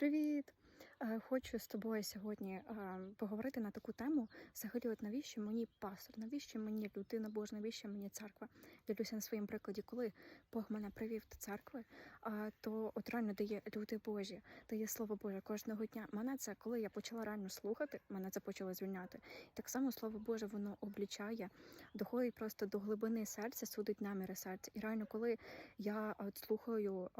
Привіт! Е, Хочу з тобою сьогодні е, поговорити на таку тему. Взагалі, от навіщо мені пастор, навіщо мені людина Божа, навіщо мені церква? Ділюся на своєму прикладі, коли Бог мене привів до церкви, то от реально дає люди Божі, дає слово Боже кожного дня. Мене це, коли я почала реально слухати, мене це почало звільняти. Так само слово Боже, воно облічає, доходить просто до глибини серця, судить наміри серця. І реально, коли я от слухаю.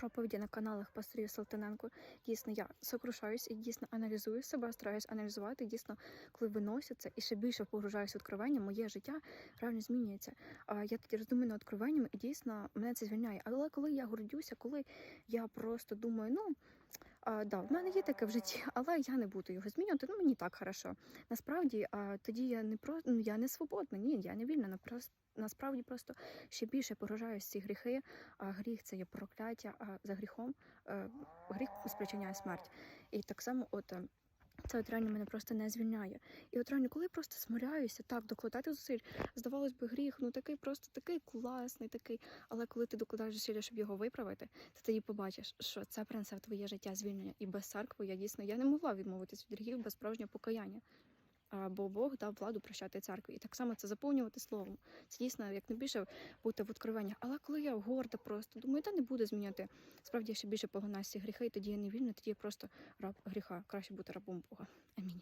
Проповіді на каналах пасторів Салтаненко. Дійсно, я сокрушаюсь і дійсно аналізую себе, стараюсь аналізувати. Дійсно, коли виносяться і ще більше погружаюсь в відкривання, моє життя реально змінюється. А я тоді роздумую над відкриваннями і дійсно мене це звільняє. Але коли я гордюся, коли я просто думаю, ну. А, да, в мене є таке в житті, але я не буду його змінювати. Ну мені так хорошо. Насправді, а, тоді я не про ну, я не свободна, ні, я не вільна. Насправді просто ще більше поражаюсь ці гріхи. А гріх це є прокляття, а за гріхом а, гріх спричиняє смерть. І так само, от. Це от реально мене просто не звільняє. І от реально, коли я просто смиряюся, так, докладати зусиль, здавалось би, гріх, ну такий просто такий класний, такий. Але коли ти докладаєш зусилля, щоб його виправити, ти тоді побачиш, що це принесе твоє життя звільнення. І без церкви я дійсно я не могла відмовитись від гріхів без справжнього покаяння. Бо Бог дав владу прощати церкві. І так само це заповнювати словом. Це дійсно як не більше бути в откровеннях. Але коли я горда просто думаю, та не буде зміняти. Справді я ще більше погонаюся ці гріхи, і тоді я не вільна, тоді я просто раб гріха. Краще бути рабом Бога. Амінь.